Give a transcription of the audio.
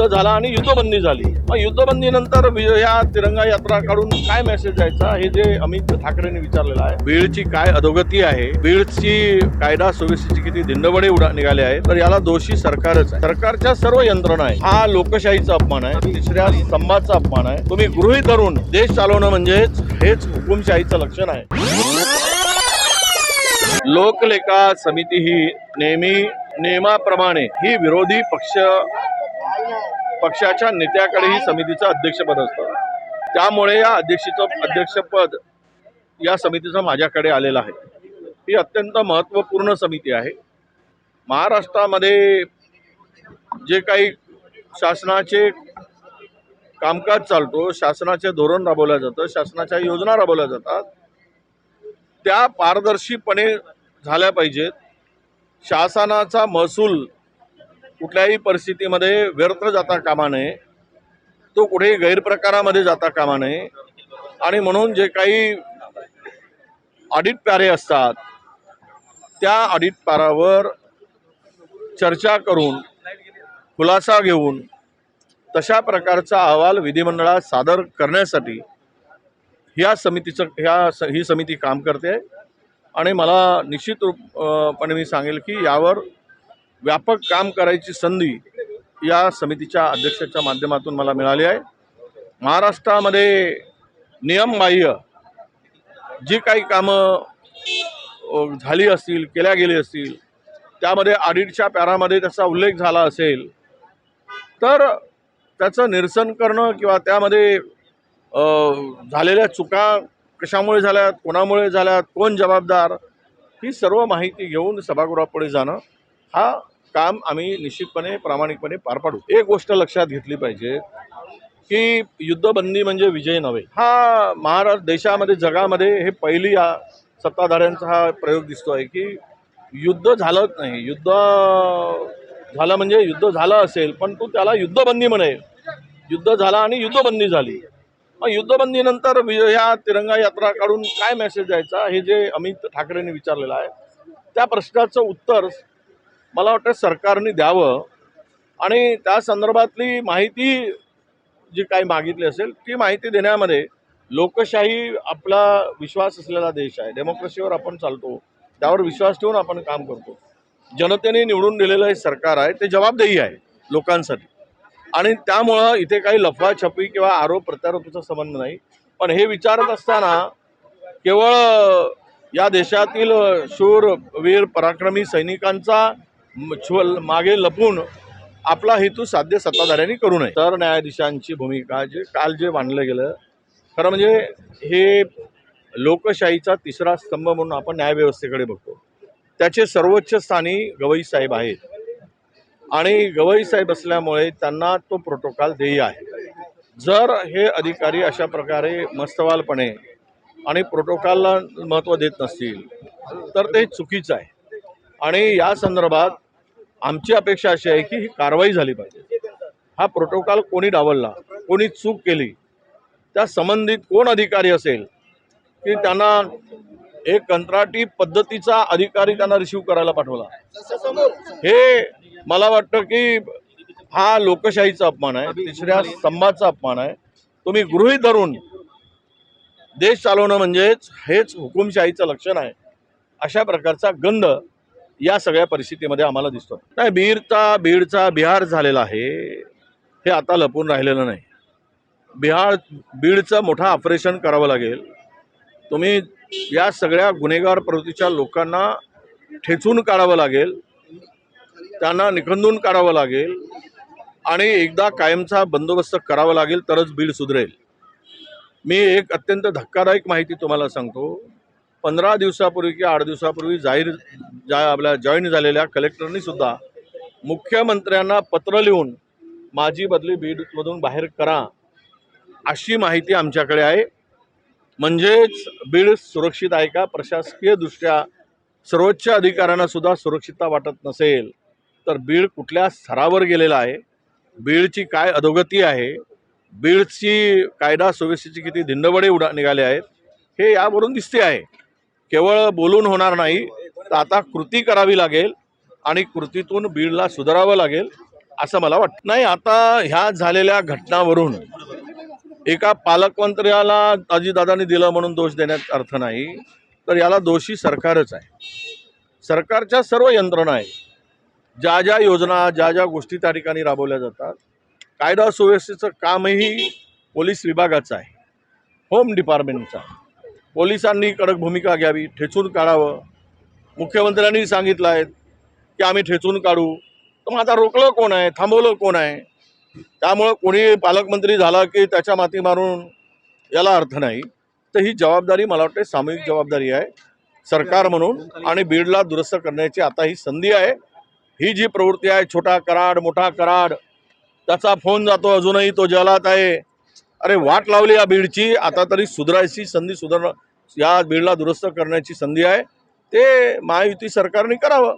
युद्ध झाला आणि युद्धबंदी झाली. मग युद्धबंदीनंतर वि- या तिरंगा यात्रा काढून काय मेसेज द्यायचा? हे जे अमित ठाकरेंनी विचारलेलं आहे. बीडची काय अधोगती आहे? बीडची कायदा सुव्यवस्थेची किती दिंडवडे उडा निघाले आहे? तर याला दोषी सरकारच आहे. सरकारच्या सर्व यंत्रणा आहे हा लोकशाहीचा अपमान आहे. तिसऱ्या स्तंभाचा अपमान आहे. तुम्ही गृहीत धरून देश चालवणं म्हणजेच हेच हुकुमशाहीचं लक्षण आहे. लोकलेखा समिती ही नेहमी नियमाप्रमाणे ही विरोधी पक्ष पक्षाच्या नेत्याकडे ही समितीचं अध्यक्षपद असतं. त्यामुळे या अध्यक्षीचं अध्यक्षपद या समितीचं माझ्याकडे आलेलं आहे. ही अत्यंत महत्त्वपूर्ण समिती आहे. महाराष्ट्रामध्ये जे काही शासनाचे कामकाज चालतो शासनाचे धोरण राबवलं जातं शासनाच्या योजना राबवल्या जातात त्या पारदर्शीपणे झाल्या पाहिजेत. शासनाचा महसूल कुठल्याही परिस्थितीमध्ये व्यर्थ जाता कामा नये. तो कुठेही गैरप्रकारामध्ये जाता कामा नये. आणि म्हणून जे काही ऑडिट पॅरे असतात त्या ऑडिट पॅरावर चर्चा करून खुलासा घेऊन तशा प्रकारचा अहवाल विधिमंडळात सादर करण्यासाठी ह्या समितीचं ह्या स ही समिती काम करते. आणि मला निश्चित रूप मी सांगेल की यावर व्यापक काम करायची संधी या समितीच्या अध्यक्षाच्या माध्यमातून मला मिळाली आहे. महाराष्ट्रामध्ये नियमबाह्य जी काही कामं झाली असतील केल्या गेली असतील त्यामध्ये ऑडिटच्या पॅरामध्ये त्याचा उल्लेख झाला असेल तर त्याचं निरसन करणं किंवा त्यामध्ये झालेल्या चुका कशामुळे झाल्यात कोणामुळे झाल्यात कोण जबाबदार ही सर्व माहिती घेऊन सभागृहापुढे जाणं हा काम आम्ही निश्चितपणे प्रामाणिकपणे पार पाडू. एक गोष्ट लक्षात घेतली पाहिजे की युद्धबंदी म्हणजे विजय नव्हे. हा महाराष्ट्र देशामध्ये जगामध्ये हे पहिली हा सत्ताधाऱ्यांचा हा प्रयोग दिसतो आहे की युद्ध झालंच नाही. युद्ध झालं म्हणजे युद्ध झालं असेल पण तू त्याला युद्धबंदी म्हणे. युद्ध झाला आणि युद्धबंदी झाली. मग युद्धबंदीनंतर वि- तिरंगा यात्रा काढून काय मेसेज द्यायचा? हे जे अमित ठाकरेंनी विचारलेलं आहे त्या प्रश्नाचं उत्तर मला वाटतं सरकारने द्यावं. आणि त्या संदर्भातली माहिती जी काही मागितली असेल ती माहिती देण्यामध्ये लोकशाही आपला विश्वास असलेला देश आहे. डेमोक्रेसीवर आपण चालतो. त्यावर विश्वास ठेवून आपण काम करतो. जनतेने निवडून दिलेलं हे सरकार आहे ते जबाबदेही आहे लोकांसाठी. आणि त्यामुळं इथे काही लफाछपी किंवा आरोप प्रत्यारोपाचा संबंध नाही. पण हे विचारत असताना केवळ या देशातील शूर वीर पराक्रमी सैनिकांचा छल मागे लपून आपला हेतू साध्य सत्ताधाऱ्यांनी करू नये. तर न्यायाधीशांची भूमिका जे काल जे मांडलं गेलं खरं म्हणजे हे लोकशाहीचा तिसरा स्तंभ म्हणून आपण न्यायव्यवस्थेकडे बघतो. त्याचे सर्वोच्च स्थानी गवई साहेब आहेत. आणि गवई साहेब असल्यामुळे त्यांना तो प्रोटोकॉल ध्येय आहे. जर हे अधिकारी अशा प्रकारे मस्तवालपणे आणि प्रोटोकॉलला महत्त्व देत नसतील तर ते चुकीचं आहे. आणि या संदर्भात आमची अपेक्षा अशी आहे की ही कारवाई झाली पाहिजे. हा प्रोटोकॉल कोणी डावलला कोणी चूक केली त्या संबंधित कोण अधिकारी असेल की त्यांना एक कंत्राटी पद्धतीचा अधिकारी त्यांना रिसीव्ह करायला पाठवला. हे मला वाटतं की हा लोकशाहीचा अपमान आहे तिसऱ्या स्तंभाचा अपमान आहे. तुम्ही गृहीत धरून देश चालवणं म्हणजेच हेच हुकुमशाहीचं लक्षण आहे. अशा प्रकारचा गंध या सगळ्या परिस्थितीमध्ये आम्हाला दिसतो नाही बीडचा बीडचा बिहार झालेला आहे हे आता लपून राहिलेलं नाही. बिहार बीडचं मोठं ऑपरेशन करावं लागेल. तुम्ही या सगळ्या गुन्हेगार प्रवृत्तीच्या लोकांना ठेचून काढावं लागेल. त्यांना निखंदून काढावं लागेल. आणि एकदा कायमचा बंदोबस्त करावा लागेल तरच बीड सुधरेल. मी एक अत्यंत धक्कादायक माहिती तुम्हाला सांगतो. पंधरा दिवसापूर्वी किंवा आठ दिवसापूर्वी जाहीर जा आपल्या जॉईन झालेल्या कलेक्टरनी सुद्धा मुख्यमंत्र्यांना पत्र लिहून माझी बदली बीडमधून बाहेर करा अशी माहिती आमच्याकडे आहे. म्हणजेच बीड सुरक्षित आहे का? प्रशासकीयदृष्ट्या सर्वोच्च अधिकाऱ्यांना सुद्धा सुरक्षितता वाटत नसेल तर बीड कुठल्या स्तरावर गेलेला आहे? बीडची काय अधोगती आहे? बीडची कायदा सुव्यवस्थेची किती धिंडवडे उडा निघाले आहेत? हे यावरून दिसते आहे. केवळ बोलून होणार नाही तर आता कृती करावी लागेल आणि कृतीतून बीडला सुधारावं लागेल असं मला वाटतं. नाही आता ह्या झालेल्या घटनावरून एका पालकमंत्र्याला अजितदादांनी दिलं म्हणून दोष देण्यात अर्थ नाही तर याला दोषी सरकारच आहे. सरकारच्या सर्व यंत्रणा आहेत. ज्या ज्या योजना ज्या ज्या गोष्टी त्या ठिकाणी राबवल्या जातात कायदा सुव्यवस्थेचं कामही पोलीस विभागाचं आहे होम डिपार्टमेंटचं आहे. पोलिसांनी कडक भूमिका घ्यावी ठेचून काढावं. मुख्यमंत्र्यांनी सांगितलं आहे की आम्ही ठेचून काढू. तर मग आता रोखलं कोण आहे? थांबवलं कोण आहे? त्यामुळं कोणी पालकमंत्री झाला की त्याच्या माती मारून याला अर्थ नाही. तर ही जबाबदारी मला वाटते सामूहिक जबाबदारी आहे. सरकार म्हणून आणि बीडला दुरुस्त करण्याची आता ही संधी आहे. ही जी प्रवृत्ती आहे छोटा कराड मोठा कराड त्याचा फोन जातो अजूनही तो जलात आहे. अरे वाट लावली या बीडची आता तरी सुधारायची संधी सुधारणं या बीडला दुरुस्त करण्याची संधी आहे. ते महायुती सरकारने करावं.